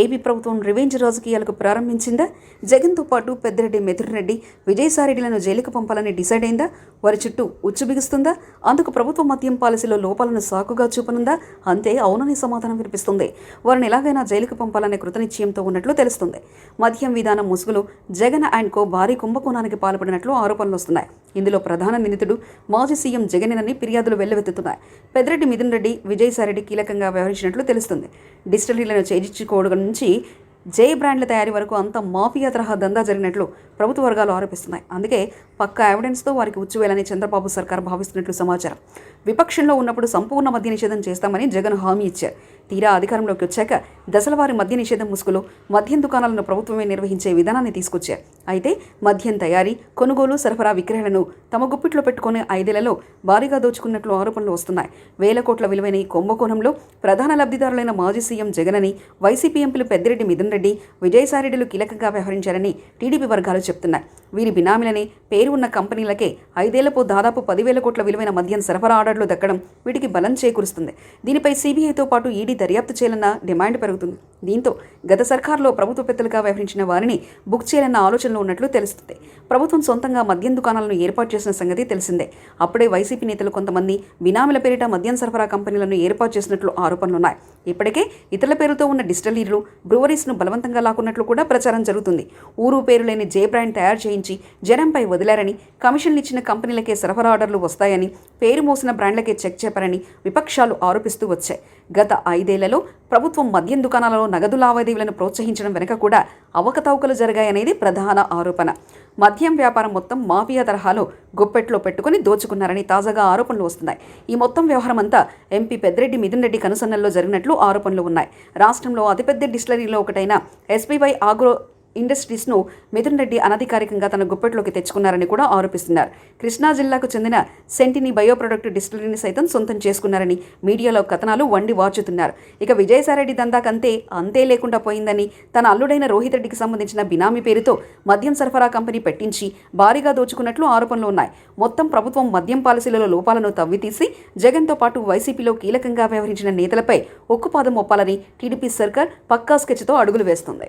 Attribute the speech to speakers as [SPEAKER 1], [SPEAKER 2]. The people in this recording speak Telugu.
[SPEAKER 1] ఏపీ ప్రభుత్వం రివెంజ్ రాజకీయాలకు ప్రారంభించిందా? జగన్తో పాటు పెద్దిరెడ్డి మిథున్ రెడ్డి విజయసాయిరెడ్డిలను జైలుకు పంపాలని డిసైడ్ అయిందా? వారి చుట్టూ ఉచ్చు బిగుస్తుందా? అందుకు ప్రభుత్వ మద్యం పాలసీలో లోపాలను సాకుగా చూపనుందా? అంతే అవునని సమాధానం వినిపిస్తుంది. వారిని ఎలాగైనా జైలుకు పంపాలనే కృతనిశ్చయంతో ఉన్నట్లు తెలుస్తుంది. మద్యం విధానం ముసుగులో జగన్ అండ్ కో భారీ కుంభకోణానికి పాల్పడినట్లు ఆరోపణలు వస్తున్నాయి. ఇందులో ప్రధాన నిందితుడు మాజీ సీఎం జగనేనని ఫిర్యాదులు వెల్లువెత్తుతున్నాయి. పెద్దిరెడ్డి మిథున్ రెడ్డి విజయసాయిరెడ్డి కీలకంగా వ్యవహరించినట్లు తెలుస్తుంది. డిజిటలీలను చేజిచ్చుకోవడం నుంచి జై బ్రాండ్ల తయారీ వరకు అంత మాఫియా తరహా దందా జరిగినట్లు ప్రభుత్వ వర్గాలు ఆరోపిస్తున్నాయి. అందుకే పక్కా ఎవిడెన్స్తో వారికి ఉచ్చువేయాలని చంద్రబాబు సర్కార్ భావిస్తున్నట్లు సమాచారం. విపక్షంలో ఉన్నప్పుడు సంపూర్ణ మద్య నిషేధం చేస్తామని జగన్ హామీ ఇచ్చారు. తీరా అధికారంలోకి వచ్చాక దశలవారి మద్య నిషేధం ముసుగులో మద్యం దుకాణాలను ప్రభుత్వమే నిర్వహించే విధానాన్ని తీసుకొచ్చారు. అయితే మద్యం తయారీ కొనుగోలు సరఫరా విక్రయాలను తమ గుప్పిట్లో పెట్టుకుని ఐదేళ్ళలో భారీగా దోచుకున్నట్లు ఆరోపణలు వస్తున్నాయి. వేల కోట్ల విలువైన ఈ కుంభకోణంలో ప్రధాన లబ్ధిదారులైన మాజీ సీఎం జగనని వైసీపీ ఎంపీలు పెద్దిరెడ్డి మిథున్ రెడ్డి విజయసాయిరెడ్డిలు కీలకంగా వ్యవహరించారని టీడీపీ వర్గాలు చెప్తున్నాయి. వీరి బినామీలనే పేరు ఉన్న కంపెనీలకే ఐదేళ్ళపు దాదాపు పదివేల కోట్ల విలువైన మద్యం సరఫరా ఆర్డర్లు దక్కడం వీటికి బలం చేకూరుస్తుంది. దీనిపై సీబీఐతో పాటు ఈడీ దర్యాప్తు చేయాలన్న డిమాండ్ పెరుగుతుంది. దీంతో గత సర్కార్లో ప్రభుత్వ పెద్దలుగా వ్యవహరించిన వారిని బుక్ చేయాలన్న ఆలోచనలో ఉన్నట్లు తెలుస్తుంది. ప్రభుత్వం సొంతంగా మద్యం దుకాణాలను ఏర్పాటు చేసిన సంగతి తెలిసిందే. అప్పుడే వైసీపీ నేతలు కొంతమంది బినామీల పేరిట మద్యం సరఫరా కంపెనీలను ఏర్పాటు చేసినట్లు ఆరోపణలున్నాయి ఇప్పటికే ఇతరుల పేరుతో ఉన్న డిస్టలీలు బ్రూవరీస్ను బలవంతంగా లాక్కున్నట్లు కూడా ప్రచారం జరుగుతుంది. ఊరు పేరు లేని జే బ్రాండ్ తయారు చేయించి జనంపై వదిలారని కమిషన్లు ఇచ్చిన కంపెనీలకే సరఫరా ఆర్డర్లు వస్తాయని పేరు మోసిన బ్రాండ్లకే చెక్ చేపారని విపక్షాలు ఆరోపిస్తూ వచ్చాయి. గత ఐదేళ్ళలో ప్రభుత్వం మద్యం దుకాణాలలో నగదు లావాదేవీలను ప్రోత్సహించడం వెనుక కూడా అవకతవకలు జరిగాయనేది ప్రధాన ఆరోపణ. మద్యం వ్యాపారం మొత్తం మాఫియా తరహాలో గుప్పెట్లో పెట్టుకుని దోచుకున్నారని తాజాగా ఆరోపణలు వస్తున్నాయి. ఈ మొత్తం వ్యవహారం అంతా ఎంపీ పెద్దిరెడ్డి మిథున్ రెడ్డి కనుసన్నల్లో జరిగినట్లు ఆరోపణలు ఉన్నాయి. రాష్ట్రంలో అతిపెద్ద డిస్టిలరీలో ఒకటైన ఎస్బీవై ఆగ్రో ఇండస్ట్రీస్ను మిథున్ రెడ్డి అనధికారికంగా తన గుప్పెట్లోకి తెచ్చుకున్నారని కూడా ఆరోపిస్తున్నారు. కృష్ణా జిల్లాకు చెందిన సెంటిని బయో ప్రొడక్ట్ డిస్టిలరీని సైతం సొంతం చేసుకున్నారని మీడియాలో కథనాలు వండి వాచుతున్నారు. ఇక విజయసాయిరెడ్డి దందాకంతే అంతే లేకుండా పోయిందని తన అల్లుడైన రోహిత్ రెడ్డికి సంబంధించిన బినామీ పేరుతో మద్యం సరఫరా కంపెనీ పెట్టించి భారీగా దోచుకున్నట్లు ఆరోపణలు ఉన్నాయి. మొత్తం ప్రభుత్వం మద్యం పాలసీలలో లోపాలను తవ్వితీసి జగన్తో పాటు వైసీపీలో కీలకంగా వ్యవహరించిన నేతలపై ఒక్కుపాదం ఒప్పాలని టీడీపీ సర్కార్ పక్కా స్కెచ్తో అడుగులు వేస్తుంది.